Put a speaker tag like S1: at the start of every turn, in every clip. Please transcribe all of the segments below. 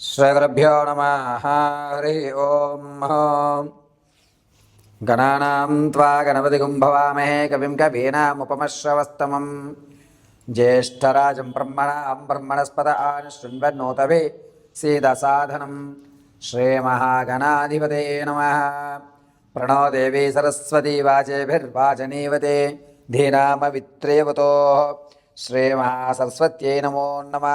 S1: శ్రీగురుభ్యో నమ హరి ఓం గణానాం త్వా గణపతిగుం భవామహే కవిం కవీనాముపమశ్రవస్తమం జ్యేష్ఠరాజం బ్రహ్మణాం బ్రహ్మణస్పద ఆని శృణ్వన్నోతవే సీదసాధనం శ్రీమహాగణాధిపతే నమ ప్రణోదేవీ సరస్వతీ వాచేభిర్వాచనీవతే ధీనామవిత్రేవతో శ్రీమహాసరస్వత్యై నమో నమా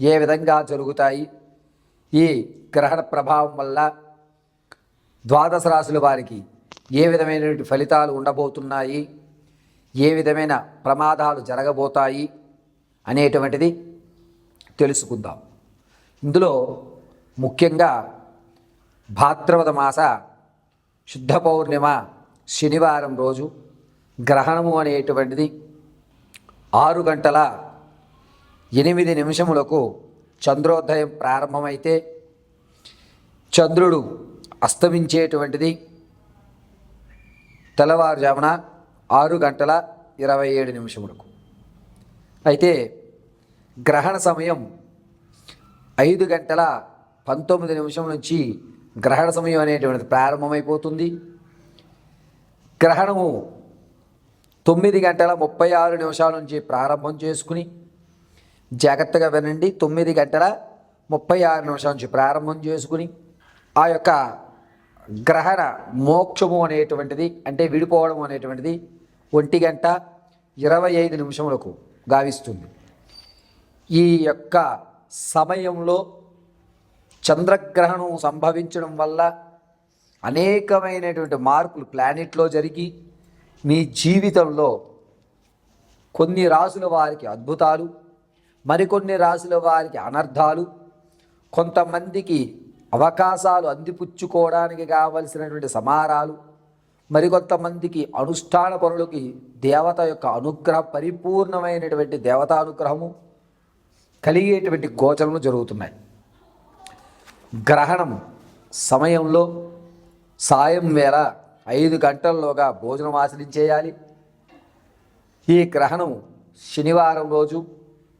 S1: ఏ విధంగా జరుగుతాయి? ఈ గ్రహణ ప్రభావం వల్ల ద్వాదశ రాశుల వారికి ఏ విధమైనటువంటి ఫలితాలు ఉండబోతున్నాయి? ఏ విధమైన ప్రమాదాలు జరగబోతాయి? అనేటువంటిది తెలుసుకుందాం. ఇందులో ముఖ్యంగా భాద్రవద మాస శుద్ధ పౌర్ణిమ శనివారం రోజు గ్రహణము అనేటువంటిది ఆరు గంటల ఎనిమిది నిమిషములకు చంద్రోదయం ప్రారంభమైతే చంద్రుడు అస్తమించేటువంటిది. తెల్లవారుజామున ఆరు గంటల ఇరవై ఏడు నిమిషములకు. అయితే గ్రహణ సమయం ఐదు గంటల పంతొమ్మిది నిమిషం నుంచి గ్రహణ సమయం అనేటువంటిది ప్రారంభమైపోతుంది. గ్రహణము తొమ్మిది గంటల ముప్పై ఆరు నిమిషాల నుంచి ప్రారంభం చేసుకుని జాగ్రత్తగా వినండి. తొమ్మిది గంటల ముప్పై ఆరు నిమిషాల నుంచి ప్రారంభం చేసుకుని ఆ యొక్క గ్రహణ మోక్షము అనేటువంటిది అంటే విడిపోవడం అనేటువంటిది ఒంటి గంట ఇరవై ఐదు నిమిషములకు గావిస్తుంది. ఈ యొక్క సమయంలో చంద్రగ్రహణం సంభవించడం వల్ల అనేకమైనటువంటి మార్పులు ప్లానెట్లో జరిగి మీ జీవితంలో కొన్ని రాసుల వారికి అద్భుతాలు మరికొన్ని రాసుల వారికి అనర్థాలు కొంతమందికి అవకాశాలు అందిపుచ్చుకోవడానికి కావలసినటువంటి సమారాలు మరికొంతమందికి అనుష్ఠాన పనులకి దేవత యొక్క అనుగ్రహం పరిపూర్ణమైనటువంటి దేవతానుగ్రహము కలిగేటువంటి గోచరములు జరుగుతున్నాయి. గ్రహణం సమయంలో సాయం వేళ ఐదు గంటల్లోగా భోజనం ఆచరించేయాలి. ఈ గ్రహణం శనివారం రోజు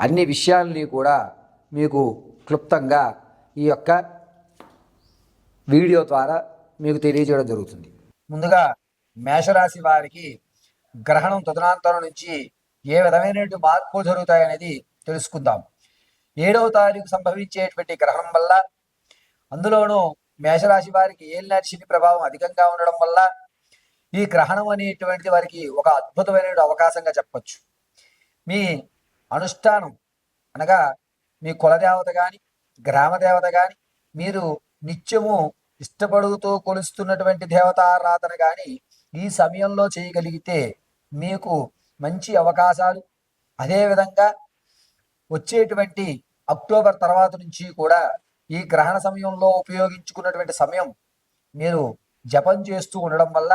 S1: అన్ని విషయాల్ని కూడా మీకు క్లుప్తంగా ఈ యొక్క వీడియో ద్వారా మీకు తెలియజేయడం జరుగుతుంది. ముందుగా మేషరాశి వారికి గ్రహణం తదనాంతరం నుంచి ఏ విధమైనటువంటి మార్పులు జరుగుతాయనేది తెలుసుకుందాం. ఏడవ తారీఖు సంభవించేటువంటి గ్రహణం వల్ల అందులోనూ మేషరాశి వారికి ఏలినాటి శని ప్రభావం అధికంగా ఉండడం వల్ల ఈ గ్రహణం అనేటువంటిది వారికి ఒక అద్భుతమైన అవకాశంగా చెప్పచ్చు. మీ అనుష్ఠానం. అనగా మీ కులదేవత కానీ గ్రామదేవత కానీ మీరు నిత్యము ఇష్టపడుతూ కొలుస్తున్నటువంటి దేవతారాధన కానీ ఈ సమయంలో చేయగలిగితే మీకు మంచి అవకాశాలు. అదేవిధంగా వచ్చేటువంటి అక్టోబర్ తర్వాత నుంచి కూడా ఈ గ్రహణ సమయంలో ఉపయోగించుకున్నటువంటి సమయం మీరు జపం చేస్తూ ఉండడం వల్ల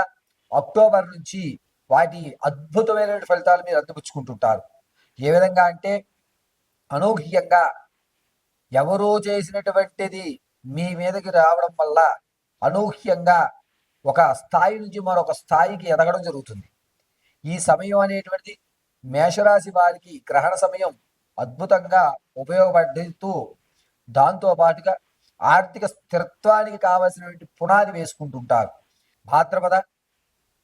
S1: అక్టోబర్ నుంచి వాటి అద్భుతమైన ఫలితాలు మీరు అందిపుచ్చుకుంటుంటారు. ఏ విధంగా అంటే అనూహ్యంగా ఎవరో చేసినటువంటిది మీ మీదకి రావడం వల్ల అనూహ్యంగా ఒక స్థాయి నుంచి మరొక స్థాయికి ఎదగడం జరుగుతుంది. ఈ సమయం అనేటువంటిది మేషరాశి వారికి గ్రహణ సమయం అద్భుతంగా ఉపయోగపడుతూ దాంతో పాటుగా ఆర్థిక స్థిరత్వానికి కావలసినటువంటి పునాది వేసుకుంటుంటారు. భాద్రపద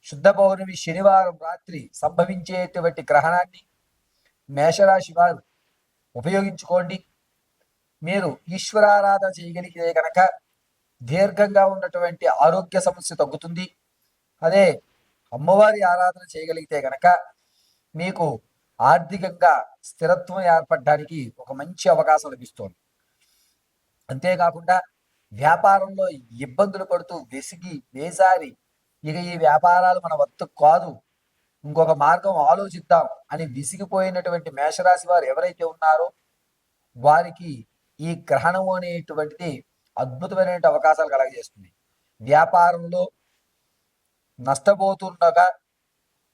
S1: శుద్ధ పౌర్ణమి శనివారం రాత్రి సంభవించేటువంటి గ్రహణాన్ని మేషరాశి వారు ఉపయోగించుకోండి. మీరు ఈశ్వరారాధన చేయగలిగితే కనుక దీర్ఘంగా ఉన్నటువంటి ఆరోగ్య సమస్య తగ్గుతుంది. అదే అమ్మవారి ఆరాధన చేయగలిగితే కనుక మీకు ఆర్థికంగా స్థిరత్వం ఏర్పడడానికి ఒక మంచి అవకాశం లభిస్తుంది. అంతేకాకుండా వ్యాపారంలో ఇబ్బందులు పడుతూ వెసిగి వేసారి ఇక ఈ వ్యాపారాలు మన వత్తు కాదు. ఇంకొక మార్గం ఆలోచిద్దాం అని విసిగిపోయినటువంటి మేషరాశి వారు ఎవరైతే ఉన్నారో వారికి ఈ గ్రహణం అనేటువంటిది అద్భుతమైన అవకాశాలు కలగజేస్తుంది. వ్యాపారంలో నష్టపోతుండగా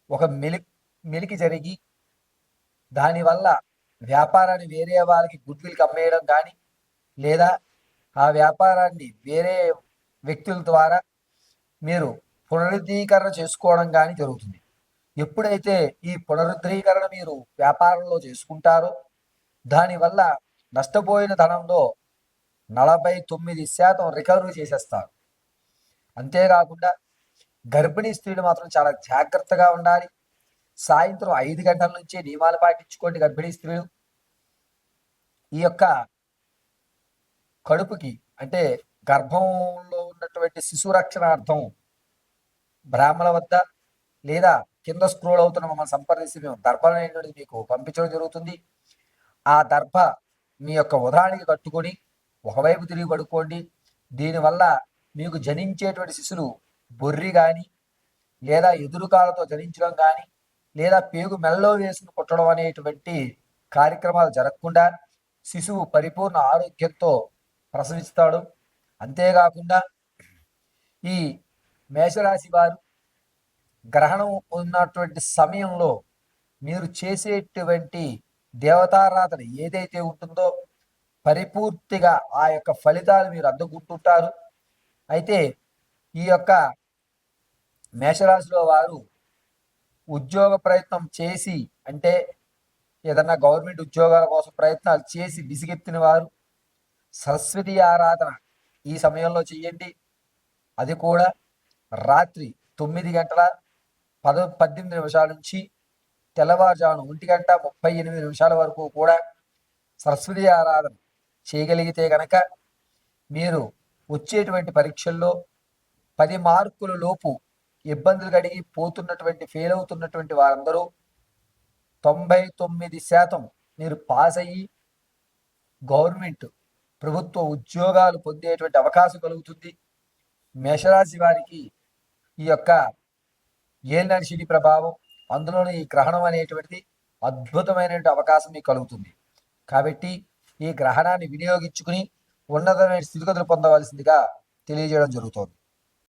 S1: ఒక మెలి మెలికి జరిగి దానివల్ల వ్యాపారాన్ని వేరే వాళ్ళకి గుడ్విల్కి అమ్మేయడం కానీ లేదా ఆ వ్యాపారాన్ని వేరే వ్యక్తుల ద్వారా మీరు పునరుద్ధీకరణ చేసుకోవడం కానీ జరుగుతుంది. ఎప్పుడైతే ఈ పునరుద్ధరీకరణ మీరు వ్యాపారంలో చేసుకుంటారో దానివల్ల నష్టపోయిన ధనంలో నలభై తొమ్మిది శాతం రికవరీ చేసేస్తారు. అంతేకాకుండా గర్భిణీ స్త్రీలు మాత్రం చాలా జాగ్రత్తగా ఉండాలి. సాయంత్రం ఐదు గంటల నుంచే నియమాలు పాటించుకోండి గర్భిణీ స్త్రీలు. ఈ యొక్క కడుపుకి అంటే గర్భంలో ఉన్నటువంటి శిశు రక్షణార్థం బ్రాహ్మణ వద్ద లేదా కింద స్క్రోల్ అవుతున్న మమ్మల్ని సంప్రదించి మేము దర్భం అనేటువంటిది మీకు పంపించడం జరుగుతుంది. ఆ దర్భ మీ యొక్క ఉదరానికి కట్టుకొని ఒకవైపు తిరిగి పడుకోండి. దీనివల్ల మీకు జనించేటువంటి శిశులు బొర్రి కానీ లేదా ఎదురుకాలతో జనించడం కానీ లేదా పేగు మెల్లో వేసుకుని కుట్టడం అనేటువంటి కార్యక్రమాలు జరగకుండా శిశువు పరిపూర్ణ ఆరోగ్యంతో ప్రసవిస్తాడు. అంతేకాకుండా ఈ మేషరాశి వారు గ్రహణం ఉన్నటువంటి సమయంలో మీరు చేసేటువంటి దేవతారాధన ఏదైతే ఉంటుందో పరిపూర్తిగా ఆ యొక్క ఫలితాలు మీరు అందుకుంటుంటారు. అయితే ఈ యొక్క మేషరాశిలో వారు ఉద్యోగ ప్రయత్నం చేసి అంటే ఏదన్నా గవర్నమెంట్ ఉద్యోగాల కోసం ప్రయత్నాలు చేసి విసిగెత్తిన వారు సరస్వతి ఆరాధన ఈ సమయంలో చెయ్యండి అది కూడా రాత్రి తొమ్మిది గంటల పద పద్దెనిమిది నిమిషాల నుంచి తెల్లవారుజామున ఒంటి గంట ముప్పై ఎనిమిది నిమిషాల వరకు కూడా సరస్వతి ఆరాధన చేయగలిగితే కనుక మీరు వచ్చేటువంటి పరీక్షల్లో పది మార్కుల లోపు ఇబ్బందులు కడిగి పోతున్నటువంటి ఫెయిల్ అవుతున్నటువంటి వారందరూ తొంభై తొమ్మిది శాతం మీరు పాస్ అయ్యి గవర్నమెంట్ ప్రభుత్వ ఉద్యోగాలు పొందేటువంటి అవకాశం కలుగుతుంది. మేషరాశి వారికి ఈ యొక్క ఏలినాటి శని ప్రభావం? అందులోని ఈ గ్రహణం అనేటువంటిది అద్భుతమైనటువంటి అవకాశం మీకు కలుగుతుంది. కాబట్టి ఈ గ్రహణాన్ని వినియోగించుకుని ఉన్నతమైన స్థితిగతులు పొందవలసిందిగా తెలియజేయడం జరుగుతోంది.